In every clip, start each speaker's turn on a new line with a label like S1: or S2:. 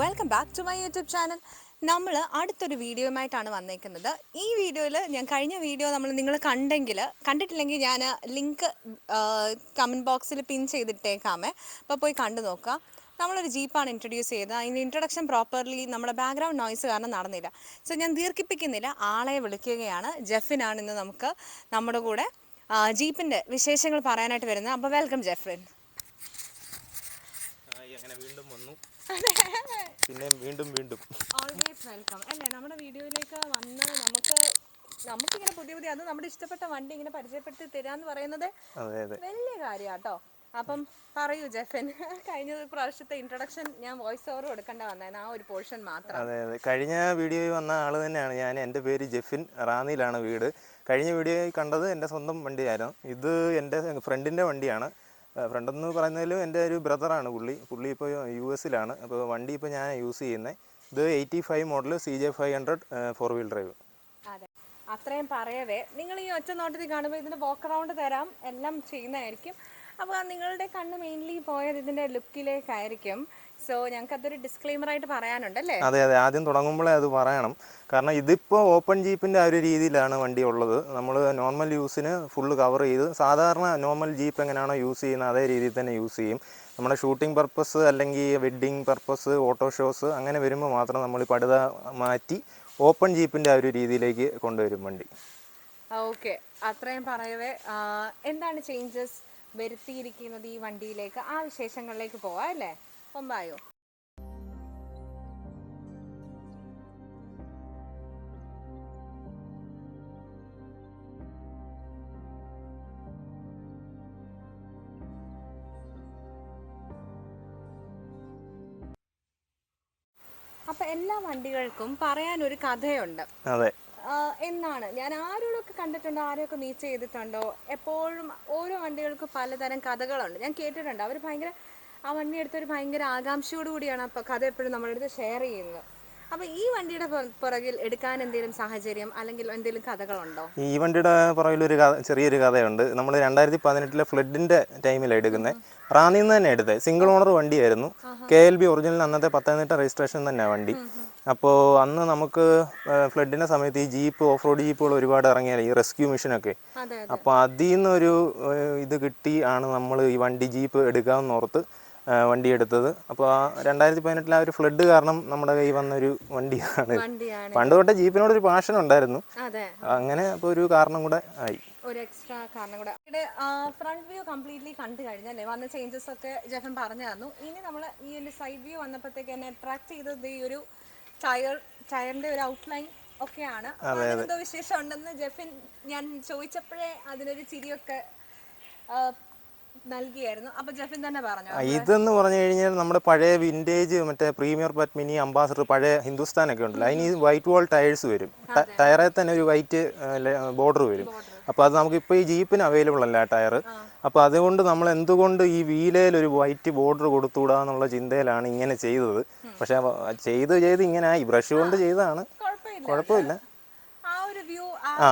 S1: Welcome back to my YouTube channel നമ്മൾ അടുത്തൊരു വീഡിയോയുമായിട്ടാണ് വന്നേക്കുന്നത്. ഈ വീഡിയോയിൽ ഞാൻ കഴിഞ്ഞ വീഡിയോ നമ്മൾ നിങ്ങൾ കണ്ടെങ്കിൽ കണ്ടിട്ടില്ലെങ്കിൽ ഞാൻ ലിങ്ക് കമന്റ് ബോക്സിൽ പിൻ ചെയ്തിട്ടേക്കാമേ. അപ്പോൾ പോയി കണ്ടു നോക്കുക നമ്മളൊരു ജീപ്പാണ് ഇൻട്രൊഡ്യൂസ് ചെയ്തത്. അതിന്റെ ഇൻട്രൊഡക്ഷൻ പ്രോപ്പർലി നമ്മുടെ ബാക്ക്ഗ്രൗണ്ട് നോയ്സ് കാരണം നടന്നില്ല. സോ ഞാൻ ദീർഘിപ്പിക്കുന്നില്ല. ആളെ വിളിക്കുകയാണ്. ജെഫിനാണ് ഇന്ന് നമുക്ക് നമ്മുടെ കൂടെ ജീപ്പിന്റെ വിശേഷങ്ങൾ പറയാനായിട്ട് വരുന്നത്. അപ്പോൾ വെൽക്കം
S2: ജെഫ്രിൻ അങ്ങനെ വീണ്ടും വന്നു. പിന്നെ വീണ്ടും വീണ്ടും.
S1: ഓൾവേസ് വെൽക്കം അല്ലേ നമ്മുടെ വീഡിയോയിലേക്ക് വന്ന് നമുക്ക് നമുക്കിങ്ങനെ പുതിയ പുതിയ അത് നമ്മുടെ ഇഷ്ടപ്പെട്ട വണ്ടി ഇങ്ങനെ പരിചയപ്പെടുത്തി തരാന്ന് പറയുന്നത് വലിയ കാര്യാട്ടോ. അപ്പം പറയൂ ജെഫൻ. കഴിഞ്ഞ പ്രാവശ്യത്തെ ഇൻട്രൊഡക്ഷൻ ഞാൻ വോയിസ് ഓവർ കൊടുക്കേണ്ട വന്നായിരുന്നു ആ ഒരു പോർഷൻ മാത്രം.
S2: അതെ അതെ. കഴിഞ്ഞ വീഡിയോയിൽ വന്ന ആൾ തന്നെയാണ് ഞാൻ. എന്റെ പേര് ജെഫിൻ റാന്നിയിലാണ് വീട്. കഴിഞ്ഞ വീഡിയോയിൽ കണ്ടത് എന്റെ സ്വന്തം വണ്ടിയായിരുന്നു. ഇത് എന്റെ ഫ്രണ്ടിന്റെ വണ്ടിയാണ്. ഫ്രണ്ട് എന്ന് പറയുന്നതിലും എന്റെ ഒരു ബ്രദറാണ് പുള്ളി. പുള്ളി ഇപ്പോൾ യു എസിലാണ്. അപ്പോൾ വണ്ടി ഇപ്പോൾ ഞാൻ യൂസ് ചെയ്യുന്നത് ഇത് eighty five model C J five hundred four wheel drive.
S1: അതെ. അത്രയും പറയവേ. നിങ്ങൾ ഈ ഒറ്റ നോട്ടത്തിൽ കാണുമ്പോൾ ഇതിന് വോക്ക് റൗണ്ട് തരാം. എല്ലാം ചെയ്യുന്നതായിരിക്കും. അപ്പോൾ നിങ്ങളുടെ കണ്ണ് മെയിൻലി പോയത് ഇതിന്റെ ലുക്കിലേക്കായിരിക്കും സോ ഞങ്ങൾക്ക് അതൊരു ഡിസ്ക്ലെയിമർ ആയിട്ട് പറയാനുണ്ട് അല്ലേ
S2: അതെ അതെ. ആദ്യം തുടങ്ങുമ്പോഴേ അത് പറയണം. കാരണം ഇതിപ്പോ ഓപ്പൺ ജീപ്പിന്റെ ആ ഒരു രീതിയിലാണ് വണ്ടി ഉള്ളത്. നമ്മൾ നോർമൽ യൂസിന് ഫുള്ള് കവർ ചെയ്ത് സാധാരണ നോർമൽ ജീപ്പ് എങ്ങനെയാണോ യൂസ് ചെയ്യുന്നത് അതേ രീതിയിൽ തന്നെ യൂസ് ചെയ്യും. നമ്മുടെ ഷൂട്ടിംഗ് പർപ്പസ് അല്ലെങ്കിൽ വെഡ്ഡിങ് പർപ്പസ് ഓട്ടോ ഷോസ് അങ്ങനെ വരുമ്പോൾ മാത്രം നമ്മൾ പടുത മാറ്റി ഓപ്പൺ ജീപ്പിന്റെ ആ ഒരു രീതിയിലേക്ക് കൊണ്ടുവരും വണ്ടി.
S1: ഓക്കെ അത്രയും പറയവേ. എന്താണ് ചേഞ്ചസ് വരുത്തിയിരിക്കുന്നത് ഈ വണ്ടിയിലേക്ക്? ആ വിശേഷങ്ങളിലേക്ക് പോവാം അല്ലേ? ഒമ്പായോ അപ്പൊ എല്ലാ വണ്ടികൾക്കും പറയാൻ ഒരു കഥയുണ്ട്.
S2: അതെ.
S1: എന്നാണ്? ഞാൻ ആരോടൊക്കെ കണ്ടിട്ടുണ്ടോ ആരെയൊക്കെ മീറ്റ് ചെയ്തിട്ടുണ്ടോ? എപ്പോഴും ഓരോ വണ്ടികൾക്കും പലതരം കഥകളുണ്ട്. ഞാൻ കേട്ടിട്ടുണ്ട്. അവർ ഭയങ്കര ആ വണ്ടി എടുത്തൊരു ഭയങ്കര ആകാംക്ഷയോട് കൂടിയാണ് അപ്പോൾ കഥ എപ്പോഴും നമ്മളുടെ അടുത്ത് ഷെയർ ചെയ്യുന്നത്. അപ്പോൾ ഈ വണ്ടിയുടെ പുറകിൽ എടുക്കാൻ എന്തെങ്കിലും സാഹചര്യം അല്ലെങ്കിൽ എന്തെങ്കിലും കഥകളുണ്ടോ?
S2: ഈ വണ്ടിയുടെ പുറകിൽ ഒരു ചെറിയൊരു കഥയുണ്ട്. നമ്മൾ രണ്ടായിരത്തി പതിനെട്ടിലെ ഫ്ലഡിന്റെ ടൈമിലാണ് എടുക്കുന്നത് റാന്നിയിൽ നിന്ന് തന്നെ എടുത്തത്. സിംഗിൾ ഓണർ വണ്ടിയായിരുന്നു. കെ എൽ ബി ഒറിജിനൽ അന്നത്തെ പത്തനംതിട്ട രജിസ്ട്രേഷൻ തന്നെ വണ്ടി. അപ്പോൾ അന്ന് നമുക്ക് ഫ്ലഡിന്റെ സമയത്ത് ഈ ജീപ്പ് ഓഫ് റോഡ് ജീപ്പുകൾ ഒരുപാട് ഇറങ്ങിയാൽ ഈ റെസ്ക്യൂ മിഷനൊക്കെ അപ്പോൾ അതിൽ നിന്നൊരു ഇത് കിട്ടി ആണ് നമ്മൾ ഈ വണ്ടി ജീപ്പ് എടുക്കാമെന്ന് ഓർത്ത് ഏഹ്, വണ്ടി എടുത്തത്. അപ്പോൾ ആ രണ്ടായിരത്തി പതിനെട്ടിലെ ആ ഒരു ഫ്ലഡ് കാരണം നമ്മുടെ കൈ വന്നൊരു വണ്ടിയാണ്.
S1: വണ്ടിയാണ്.
S2: പണ്ട് തൊട്ടേ ജീപ്പിനോടൊരു പാഷൻ ഉണ്ടായിരുന്നു. അങ്ങനെ അപ്പോൾ ഒരു കാരണം കൂടെ ആയി.
S1: ഒരു എക്സ്ട്രാ കാരണം കൂടെ. ഫ്രണ്ട് വ്യൂ കംപ്ലീറ്റ്ലി കണ്ടു കഴിഞ്ഞല്ലേ? വന്ന ചേഞ്ചസ് ഒക്കെ ജെഫൻ പറഞ്ഞു തന്നു. ഇനി നമ്മൾ ഈ ഒരു സൈഡ് വ്യൂ വന്നപ്പോഴത്തേക്ക് എന്നെ അട്രാക്ട് ചെയ്തത് ഈ ഒരു ടയർ ടയറിന്റെ ഒരു ഔട്ട്ലൈൻ ഒക്കെയാണ്. എന്തോ വിശേഷം ഉണ്ടെന്ന് ജെഫിൻ ഞാൻ ചോദിച്ചപ്പോഴേ അതിനൊരു ചിരിയൊക്കെ നൽകിയായിരുന്നു. അപ്പൊ ജഫിൻ തന്നെ പറഞ്ഞു.
S2: ഇതെന്ന് പറഞ്ഞു കഴിഞ്ഞാൽ നമ്മുടെ പഴയ വിന്റേജ് മറ്റേ പ്രീമിയർ പറ്റ് മിനി അംബാസഡർ പഴയ ഹിന്ദുസ്ഥാനൊക്കെ ഉണ്ടല്ലോ. അതിന് ഈ വൈറ്റ് വോൾ ടയേഴ്സ് വരും. ടയറിൽ തന്നെ ഒരു വൈറ്റ് ബോർഡർ വരും. അപ്പോൾ അത് നമുക്ക് ഇപ്പോൾ ഈ ജീപ്പിന് അവൈലബിൾ അല്ല ടയർ അപ്പോൾ അതുകൊണ്ട് നമ്മൾ എന്തുകൊണ്ട് ഈ വീലയിൽ ഒരു വൈറ്റ് ബോർഡർ കൊടുത്തുകൂടാ എന്നുള്ള ചിന്തയിലാണ് ഇങ്ങനെ ചെയ്തത്. പക്ഷെ ചെയ്ത് ചെയ്ത് ഇങ്ങനെ ആയി. ബ്രഷ് കൊണ്ട് ചെയ്തതാണ്.
S1: കുഴപ്പമില്ല. ആ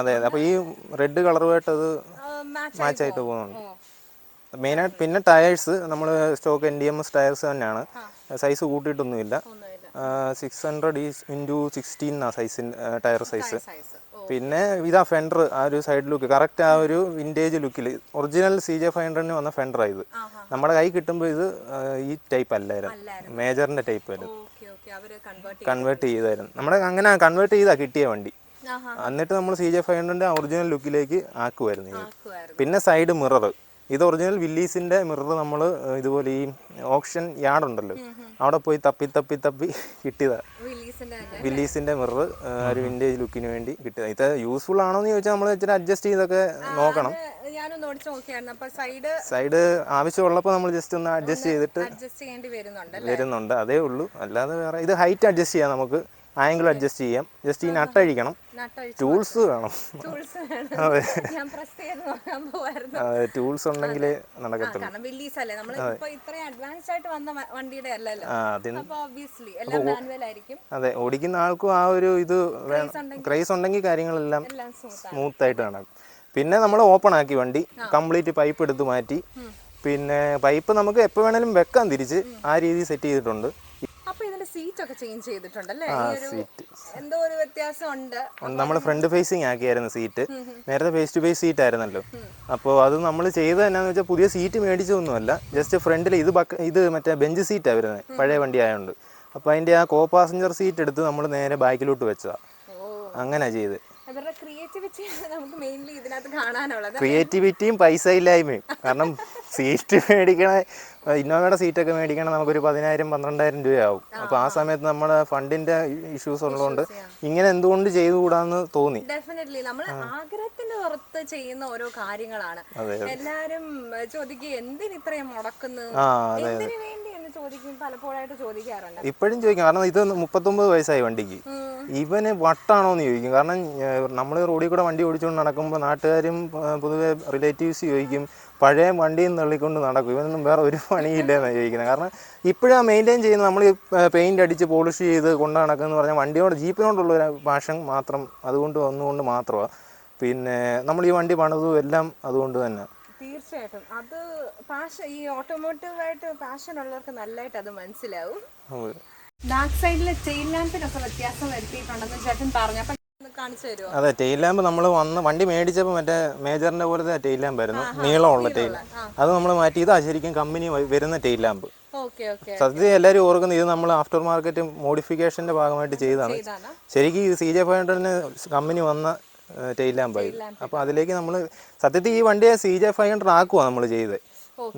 S2: അതെ അതെ. അപ്പോൾ ഈ റെഡ് കളറുമായിട്ട് അത്
S1: മാച്ച്
S2: മാച്ച് ആയിട്ട് പോകുന്നുണ്ട്. മെയിനായിട്ട് പിന്നെ ടയേഴ്സ് നമ്മൾ stock N D M S tyres തന്നെയാണ്. സൈസ് കൂട്ടിയിട്ടൊന്നുമില്ല. സിക്സ് ഹൺഡ്രഡ് ഇന്റു സിക്സ്റ്റീൻ ആ സൈസിൻ ടയർ സൈസ് പിന്നെ ഇതാ ഫെൻഡർ ആ ഒരു സൈഡ് ലുക്ക് കറക്റ്റ് ആ ഒരു വിന്റേജ് ലുക്കിൽ ഒറിജിനൽ സി ജെ ഫൈവ് ഹൺഡ്രഡിന് വന്ന ഫെൻഡർ ഇത്. നമ്മുടെ കൈ കിട്ടുമ്പോൾ ഇത് ഈ ടൈപ്പ് അല്ലായിരുന്നു. മേജറിന്റെ ടൈപ്പ് ആയിരുന്നു.
S1: കൺവേർട്ട്
S2: ചെയ്തായിരുന്നു. നമ്മുടെ അങ്ങനെ കൺവേർട്ട് ചെയ്താ കിട്ടിയ വണ്ടി. എന്നിട്ട് നമ്മൾ സി ജെ ഫൈവ് ഹൺഡ്രഡിന്റെ ഒറിജിനൽ ലുക്കിലേക്ക് ആക്കുമായിരുന്നു പിന്നെ സൈഡ് മിറർ ഇത് ഒറിജിനൽ വില്ലീസിന്റെ മിറർ നമ്മൾ ഇതുപോലെ ഈ ഓപ്ഷൻ യാർഡ് ഉണ്ടല്ലോ. അവിടെ പോയി തപ്പി തപ്പി തപ്പി കിട്ടിയതാ. വില്ലീസിന്റെ മിറർ ഒരു വിന്റേജ് ലുക്കിന് വേണ്ടി കിട്ടിയതാ. ഇത് യൂസ്ഫുൾ ആണോ എന്ന് ചോദിച്ചാൽ നമ്മൾ ഇച്ചിരി അഡ്ജസ്റ്റ് ചെയ്തൊക്കെ നോക്കണം.
S1: സൈഡ്
S2: ആവശ്യമുള്ളപ്പോൾ നമ്മൾ ജസ്റ്റ് ഒന്ന് അഡ്ജസ്റ്റ് ചെയ്തിട്ട്
S1: വരുന്നുണ്ട്
S2: അതേ ഉള്ളൂ. അല്ലാതെ വേറെ ഇത് ഹൈറ്റ് അഡ്ജസ്റ്റ് ചെയ്യാം നമുക്ക്. ആംഗിൾ അഡ്ജസ്റ്റ് ചെയ്യാം. ജസ്റ്റ് ഈ നട്ടഴിക്കണം. ടൂൾസ് വേണം.
S1: അതെ. അതെ
S2: ടൂൾസ്
S1: ഉണ്ടെങ്കിൽ
S2: നടക്കത്തുള്ളൂ. അതെ. ഓടിക്കുന്ന ആൾക്കും ആ ഒരു ഇത് ക്രൈസ് ഉണ്ടെങ്കിൽ കാര്യങ്ങളെല്ലാം
S1: സ്മൂത്ത്
S2: ആയിട്ട് നടക്കും. പിന്നെ നമ്മൾ ഓപ്പൺ ആക്കി വണ്ടി കംപ്ലീറ്റ് പൈപ്പ് എടുത്ത് മാറ്റി. പിന്നെ പൈപ്പ് നമുക്ക് എപ്പോൾ വേണേലും വെക്കാം തിരിച്ച്. ആ രീതി സെറ്റ് ചെയ്തിട്ടുണ്ട്.
S1: സീറ്റ് ഒക്കെ ചേഞ്ച് ചെയ്തിട്ടുണ്ടല്ലേ?
S2: സീറ്റ്
S1: എന്തോ ഒരു വ്യത്യാസം ഉണ്ട്
S2: നമ്മൾ ഫ്രണ്ട് ഫേസിങ് ആക്കിയായിരുന്നു സീറ്റ് നേരത്തെ ഫേസ് ടു ഫേസ് സീറ്റ് ആയിരുന്നല്ലോ. അപ്പോൾ അത് നമ്മൾ ചെയ്തത് എന്നാന്ന് വെച്ചാൽ പുതിയ സീറ്റ് മേടിച്ചതൊന്നുമല്ല. ജസ്റ്റ് ഫ്രണ്ടിൽ ഇത് ബക്ക ഇത് മറ്റേ ബെഞ്ച് സീറ്റാണ് വരുന്നത് പഴയ വണ്ടി ആയതുകൊണ്ട് അപ്പോൾ അതിന്റെ ആ കോ പാസഞ്ചർ സീറ്റ് എടുത്ത് നമ്മൾ നേരെ ബാക്കിലോട്ട് വെച്ചതാണ് അങ്ങനെ ചെയ്ത്
S1: നമുക്ക് മെയിൻലി ഇതിനകത്ത് കാണാനുള്ളത്.
S2: ക്രിയേറ്റിവിറ്റിയും പൈസ ഇല്ലായ്മയും കാരണം സീറ്റ് മേടിക്കണ ഇന്നോവയുടെ സീറ്റൊക്കെ മേടിക്കണേ നമുക്കൊരു പതിനായിരം പന്ത്രണ്ടായിരം രൂപയാവും. അപ്പോൾ ആ സമയത്ത് നമ്മുടെ ഫണ്ടിന്റെ ഇഷ്യൂസ് ഉള്ളതുകൊണ്ട് ഇങ്ങനെ എന്തുകൊണ്ട് ചെയ്തുകൂടാന്ന് തോന്നി.
S1: ഡെഫിനറ്റ്ലി നമ്മൾ ആഗ്രഹത്തിന്റെ പുറത്ത് ചെയ്യുന്ന ഓരോ കാര്യങ്ങളാണ്. എല്ലാരും ചോദിക്കുക ചോദിക്കും എന്തിന് ഇത്രയും മുടക്കുന്നു എന്തിനു വേണ്ടി എന്ന് ചോദിക്കും പലപ്പോഴായിട്ട് ചോദിക്കാറുണ്ട്.
S2: ഇപ്പോഴും ചോദിക്കും കാരണം ഇത് മുപ്പത്തൊമ്പത് വയസ്സായി വണ്ടിക്ക്. ഇവന് വട്ടാണോ എന്ന് ചോദിക്കും. കാരണം നമ്മൾ റോഡിൽ കൂടെ വണ്ടി ഓടിച്ചുകൊണ്ട് നടക്കുമ്പോൾ നാട്ടുകാരും പൊതുവെ റിലേറ്റീവ്സ് ചോദിക്കും പഴയ വണ്ടിയും തള്ളിക്കൊണ്ട് നടക്കും. ഇവനൊന്നും വേറെ ഒരു പണിയില്ല എന്നാണ് ചോദിക്കുന്നത്. കാരണം ഇപ്പോഴാണ് മെയിന്റെയിൻ ചെയ്യുന്നത് നമ്മൾ പെയിന്റ് അടിച്ച് പോളിഷ് ചെയ്ത് കൊണ്ട് നടക്കുമെന്ന് പറഞ്ഞാൽ വണ്ടിയോട് ജീപ്പിനോടുള്ള ഒരു പാഷൻ മാത്രം അതുകൊണ്ട് വന്നുകൊണ്ട് മാത്രമാണ് പിന്നെ നമ്മൾ ഈ വണ്ടി പണിതും എല്ലാം അതുകൊണ്ട് തന്നെ.
S1: തീർച്ചയായിട്ടും. അത് പാഷൻ ഈ ഓട്ടോമോട്ടീവ് ആയിട്ട് പാഷൻ ഉള്ളവർക്ക് നല്ലതായിട്ട് അത്. മനസ്സിലാവും. ബാക്ക് സൈഡിൽ ചെയിൻ ലാമ്പിനൊക്കെ വ്യത്യാസം വരുത്തിയിട്ടുണ്ടെന്ന് ചേട്ടൻ പറഞ്ഞു. അപ്പൊ കാണിച്ചു തരുമോ
S2: അതെ ടെയിൽ ലാമ്പ് നമ്മൾ വന്ന് വണ്ടി മേടിച്ചപ്പോൾ മറ്റേ മേജറിന്റെ പോലത്തെ ടെയിൽ ലാമ്പ് ആയിരുന്നു. നീളമുള്ള ടെയിൽ അത് നമ്മൾ മാറ്റി ഇതാ ശരിക്കും കമ്പനി വരുന്ന ടെയിൽ ലാമ്പ്. സത്യത്തിൽ എല്ലാവരും ഓർക്കുന്നത് ഇത് നമ്മൾ ആഫ്റ്റർ മാർക്കറ്റ് മോഡിഫിക്കേഷന്റെ ഭാഗമായിട്ട് ചെയ്തതാണ്. ശരിക്കും ഈ സി ജെ ഫൈവ് ഹൺഡ്രഡിന് കമ്പനി വന്ന ടെയിൽ ലാമ്പായി അപ്പോൾ അതിലേക്ക് നമ്മൾ സത്യത്തിൽ ഈ വണ്ടിയെ സി ജെ ഫൈവ് ഹൺഡ്രഡ് ആക്കുവാ നമ്മൾ ചെയ്തത്.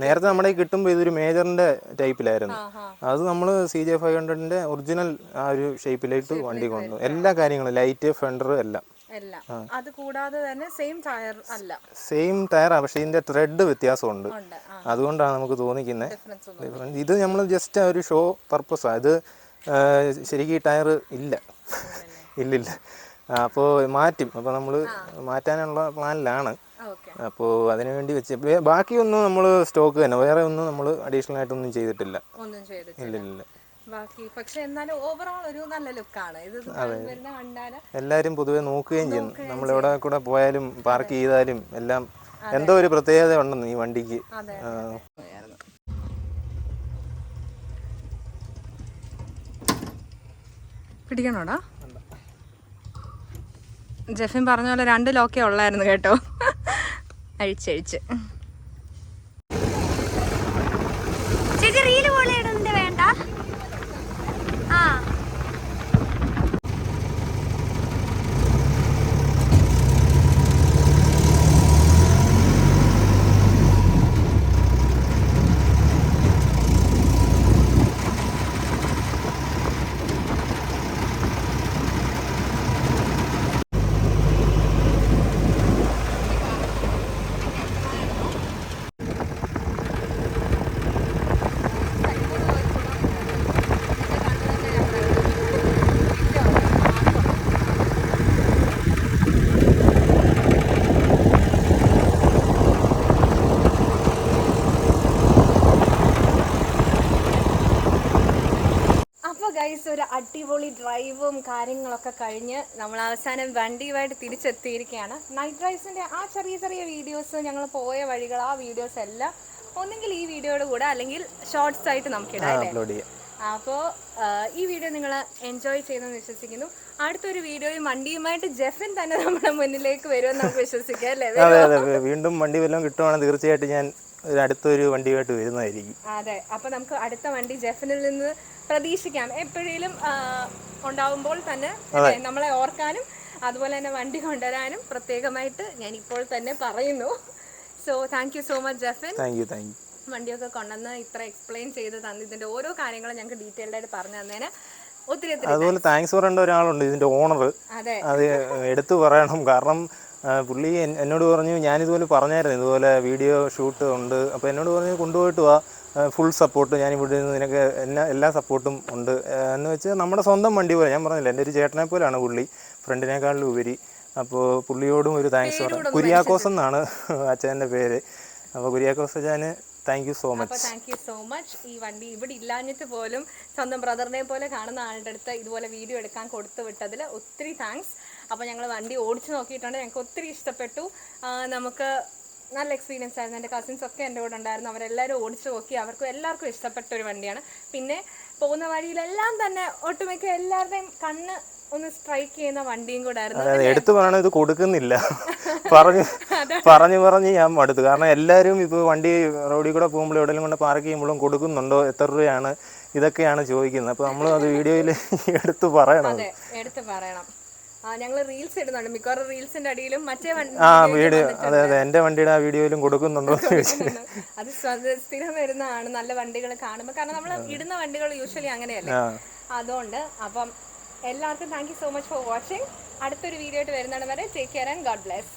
S2: നേരത്തെ നമ്മുടെ കിട്ടുമ്പോ കിട്ടുമ്പോൾ ഇതൊരു മേജറിന്റെ ടൈപ്പിലായിരുന്നു. അത് നമ്മൾ സി ജെ ഫൈവ് ഹൺഡ്രഡിന്റെ ഒറിജിനൽ ആ ഒരു ഷേപ്പിലേക്ക് വണ്ടി കൊണ്ടു എല്ലാ കാര്യങ്ങളും ലൈറ്റ് ഫെൻഡർ എല്ലാം.
S1: അത് കൂടാതെ തന്നെ സെയിം ടയർ അല്ല.
S2: സെയിം ടയറാണ് പക്ഷേ ഇതിന്റെ ത്രെഡ് വ്യത്യാസമുണ്ട്. അതുകൊണ്ടാണ് നമുക്ക് തോന്നിക്കുന്നത്
S1: ഡിഫറൻസ്
S2: ഇത് നമ്മൾ ജസ്റ്റ് ഒരു ഷോ പർപ്പസാണ് ഇത് ശരിക്കും ഈ ടയർ ഇല്ല. ഇല്ലില്ല. അപ്പോൾ മാറ്റും. അപ്പോൾ നമ്മൾ മാറ്റാനുള്ള പ്ലാനിലാണ്.
S1: അപ്പോ
S2: അപ്പോൾ അതിനു വേണ്ടി വെച്ച് ബാക്കിയൊന്നും നമ്മൾ സ്റ്റോക്ക് തന്നെ. വേറെ ഒന്നും നമ്മൾ അഡീഷണൽ ആയിട്ടൊന്നും ചെയ്തിട്ടില്ല.
S1: ഒന്നും ചെയ്തിട്ടില്ല.
S2: ഇല്ല ഇല്ല. എല്ലാവരും പൊതുവെ നോക്കുകയും ചെയ്യും. നമ്മൾ എവിടെ കൂടെ പോയാലും പാർക്ക് ചെയ്താലും എല്ലാം എന്തോ ഒരു പ്രത്യേകത ഉണ്ടെന്ന് ഈ വണ്ടിക്ക്.
S1: പിടിക്കണോടാ? ജെഫിൻ പറഞ്ഞ പോലെ രണ്ട് ലോക്കേ ഉള്ളായിരുന്നു കേട്ടോ. അഴിച്ചഴിച്ച്
S3: ചേച്ചി റീൽ പോലെ ഇടുന്നുണ്ട് വേണ്ട ആ
S1: അപ്പോൾ ഗൈസ് ഒരു അടിപൊളി ഡ്രൈവും കാര്യങ്ങളൊക്കെ കഴിഞ്ഞ് നമ്മൾ അവസാനം വണ്ടിയുമായിട്ട് തിരിച്ചെത്തിയിരിക്കുകയാണ്. നൈറ്റ് ഡ്രൈവ്സിന്റെ ആ ചെറിയ ചെറിയ വീഡിയോസ് ഞങ്ങൾ പോയ വഴികൾ ആ വീഡിയോസ് എല്ലാം ഒന്നെങ്കിൽ ഈ വീഡിയോയുടെ കൂടെ അല്ലെങ്കിൽ ഷോർട്സ് ആയിട്ട്
S2: നമുക്ക് ഇടാം
S1: അപ്പോൾ ഈ വീഡിയോ നിങ്ങൾ എൻജോയ് ചെയ്തെന്ന് വിശ്വസിക്കുന്നു. അടുത്തൊരു വീഡിയോയും വണ്ടിയുമായിട്ട് ജെഫിൻ തന്നെ നമ്മുടെ മുന്നിലേക്ക് വരുമെന്ന് നമുക്ക് വിശ്വസിക്കാം അല്ലേ?
S2: വീണ്ടും വണ്ടി വല്ലതും കിട്ടുവാണെങ്കിൽ തീർച്ചയായിട്ടും ഞാൻ ഒരു അടുത്തൊരു വണ്ടിയുമായിട്ട് വരുന്നതായിരിക്കും.
S1: അതെ അപ്പൊ നമുക്ക് അടുത്ത വണ്ടി ജെഫിനിൽ നിന്ന് പ്രതീക്ഷിക്കാം. എപ്പോഴേലും ഉണ്ടാവുമ്പോൾ തന്നെ നമ്മളെ ഓർക്കാനും അതുപോലെ തന്നെ വണ്ടി കൊണ്ടുവരാനും പ്രത്യേകമായിട്ട് ഞാൻ ഇപ്പോൾ തന്നെ പറയുന്നു. So thank you so much Jefin.
S2: Thank you thank you
S1: വണ്ടിയൊക്കെ കൊണ്ടുവന്ന് ഇത്ര എക്സ്പ്ലെയിൻ ചെയ്ത് തന്നു. ഇതിന്റെ ഓരോ കാര്യങ്ങളും ഞങ്ങൾക്ക് ഡീറ്റെയിൽഡ് ആയിട്ട് പറഞ്ഞു തന്നേന്. ഒത്തിരി
S2: അതുപോലെ താങ്ക്സ് പറയേണ്ട ഒരാളുണ്ട് ഇതിന്റെ ഓണർ
S1: അതെ.
S2: അത് എടുത്തു പറയണം. കാരണം പുള്ളി എന്നോട് പറഞ്ഞു ഞാനിതുപോലെ പറഞ്ഞായിരുന്നു ഇതുപോലെ വീഡിയോ ഷൂട്ട് ഉണ്ട്. അപ്പോൾ എന്നോട് പറഞ്ഞു കൊണ്ടുപോയിട്ട് വാ. ഫുൾ സപ്പോർട്ട് ഞാൻ ഇവിടെ നിന്ന് നിനക്ക് എല്ലാ എല്ലാ സപ്പോർട്ടും ഉണ്ട്. എന്ന് വെച്ചാൽ നമ്മുടെ സ്വന്തം വണ്ടി പോലെ ഞാൻ പറഞ്ഞില്ല എന്റെ ഒരു ചേട്ടനെ പോലെയാണ് പുള്ളി ഫ്രണ്ടിനേക്കാളും ഉപരി. അപ്പോൾ പുള്ളിയോടും ഒരു താങ്ക്സ് പറയാം കുര്യാക്കോസ് എന്നാണ് അച്ഛന്റെ പേര്. അപ്പോൾ കുര്യാക്കോസ് അച്ഛന് thank you so much
S1: thank you so much ഈ വണ്ടി ഇവിടെ ഇല്ലാഞ്ഞിട്ട് പോലും സ്വന്തം ബ്രദറിനെ പോലെ കാണുന്ന ആളുടെ അടുത്ത് ഇതുപോലെ വീഡിയോ എടുക്കാൻ കൊടുത്തു വിട്ടതിൽ ഒത്തിരി താങ്ക്സ് അപ്പോൾ ഞങ്ങൾ വണ്ടി ഓടിച്ച് നോക്കിയിട്ടുണ്ട്. ഞങ്ങൾക്ക് ഒത്തിരി ഇഷ്ടപ്പെട്ടു. നമുക്ക് നല്ല എക്സ്പീരിയൻസ് ആയിരുന്നു. എന്റെ കസിൻസ് ഒക്കെ എന്റെ കൂടെ ഉണ്ടായിരുന്നു. അവരെല്ലാവരും ഓടിച്ചു നോക്കി. അവർക്കും എല്ലാവർക്കും ഇഷ്ടപ്പെട്ട ഒരു വണ്ടിയാണ്. പിന്നെ പോകുന്ന വഴിയിലെല്ലാം തന്നെ ഒട്ടുമിക്ക എല്ലാവരുടെയും കണ്ണ് ഒന്ന് സ്ട്രൈക്ക് ചെയ്യുന്ന വണ്ടിയും കൂടെ ആയിരുന്നു.
S2: എടുത്തു പറയണം ഇത് കൊടുക്കുന്നില്ല. പറഞ്ഞു പറഞ്ഞു പറഞ്ഞ് ഞാൻ മടുത്തു. കാരണം എല്ലാവരും ഇപ്പോൾ വണ്ടി റോഡിൽ കൂടെ പോകുമ്പോൾ എവിടെയെങ്കിലും കൊണ്ട് പാർക്ക് ചെയ്യുമ്പോഴും കൊടുക്കുന്നുണ്ടോ? എത്ര രൂപയാണ്? ഇതൊക്കെയാണ് ചോദിക്കുന്നത്. അപ്പോൾ നമ്മൾ അത് വീഡിയോയിൽ എടുത്തു പറയണം.
S1: എടുത്ത് പറയണം. ഞങ്ങൾ റീൽസ് ഇടുന്നുണ്ട്. മിക്കവാറും റീൽസിന്റെ അടിയിലും മറ്റേ
S2: ആ വീഡിയോ അതെ അതെ എന്റെ വണ്ടിയുടെ ആ വീഡിയോയിലും കൊടുക്കുന്നുണ്ടോ
S1: അത് സ്ഥിരം വരുന്നതാണ്. നല്ല വണ്ടികൾ കാണുമ്പോൾ കാരണം നമ്മൾ ഇടുന്ന വണ്ടികൾ യൂഷ്വലി അങ്ങനെയല്ലേ? അതുകൊണ്ട് അപ്പം എല്ലാവർക്കും thank you so much for watching അടുത്തൊരു വീഡിയോ ആയിട്ട് വരുന്നിടം വരെ take care and God bless